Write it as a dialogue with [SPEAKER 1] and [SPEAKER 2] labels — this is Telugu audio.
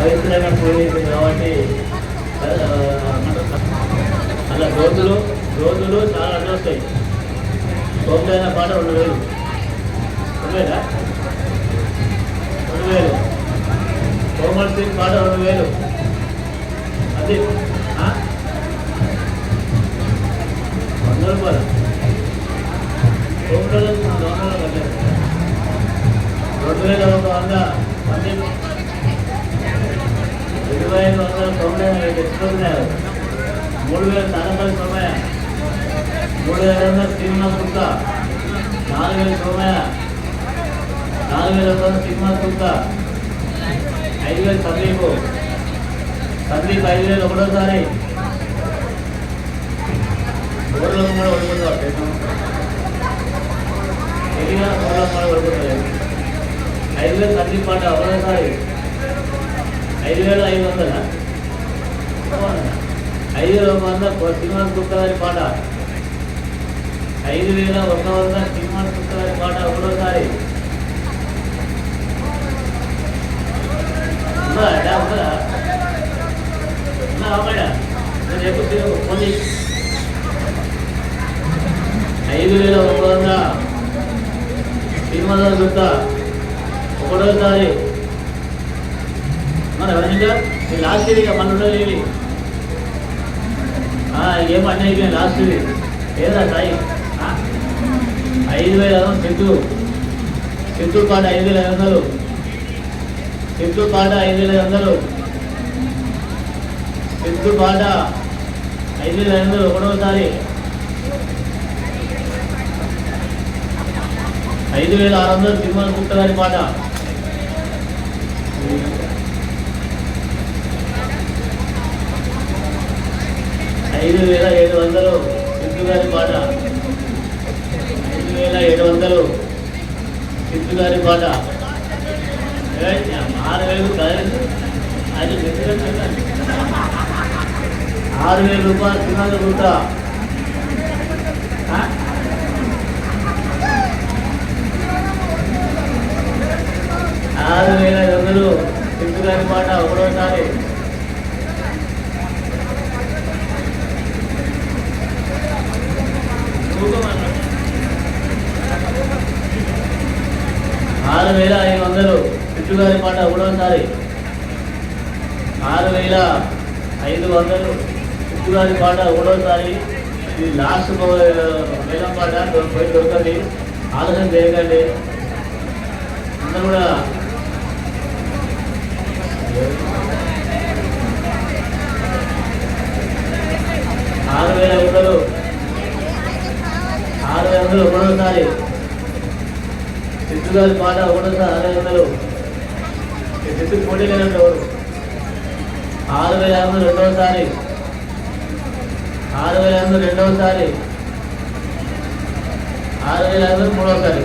[SPEAKER 1] పవిత్రంగా పోయింది కాబట్టి అలా రోజులు రోజులు చాలా అడ్డు వస్తాయి. సోమరైన పాట రెండు వేలు. రెండు రెండు వేలు. కోమల్ సింగ్ పాట రెండు వేలు. అది వంద రూపాయలు? కోమలలో రెండు వేల ఒక వంద పన్నెండు. ఐదు వందల తొంభై ఎనిమిది తెచ్చుకున్నారు మూడు వేల నలభై తొంభై మూడు వేల వందల సినిమా కుక్క నాలుగు వేల తొంభై నాలుగు వేల వందల సినిమా కుక్క ఐదు వేల సందీపు సందీప్ ఐదు వేలు ఒకటోసారి. ఊర్లో కూడా పడిపోతావు తెలియగా ఊర్లో కూడా పడిపోతాయి ఐదు వేలు సందీప్ పాట ఒకటోసారి. ఐదు వేల ఐదు వందల? ఐదు వేల ఒక వంద సినిమా పాట. ఐదు వేల ఒక వంద సినిమా కుక్కదారి పాట ఒకటోసారి. ఉందా? అడా ఉన్నా నేను ఎప్పుడు ఐదు వేల ఒక వంద. సినిమా గుర్తా ఒకటోసారి. మన ఎవరైనా లాస్ట్ ఇది ఇక మన ఉండదు ఏం అన్నీ అయిపోయింది లాస్ట్ ఇది. ఏదా సాయి? ఐదు వేల చిత్తూరు చిత్తూరు పాట ఐదు వేల ఐదు వందలు. చిత్తూరు పాట ఐదు వేల ఐదు వందలు. చిత్తూరు పాట ఐదు వేల ఐదు వందలు ఒకటోసారి. ఐదు వేల ఆరు వందలు తిరుమల గుప్త పాట. ఐదు వేల ఏడు వందలు సిద్ధు గారి పాట. ఐదు వేల ఏడు వందలు సిద్ధు గారి పాట. ఆరు వేలు అది ఆరు వేల రూపాయలు తిరుమల గుట్ట ఆరు వేల ఐదు వందలు సిద్ధు గారి పాట ఒకటోసారి. ఆరు వేల ఐదు వందలు. చిట్టుగారి పాట ఒకటోసారి ఆరు వేల ఐదు వందలు. చిట్టుగారి పాట ఒకటోసారి ఇది లాస్ట్ వేలం పాట పోయి దొరకండి. ఆలోచన చేయకండి. అందరూ కూడా ఆరు వేల వందలు. ఆరు వేల వందలు ఒకటోసారి చిత్తుగారి పాట ఒకటోసారి ఆరు వేల వందలు ఈ పోటీ లేదంటే ఆరు వేల ఐదు రెండవసారి ఆరు వేల ఐదు రెండవసారి ఆరు వేల ఐదు మూడవసారి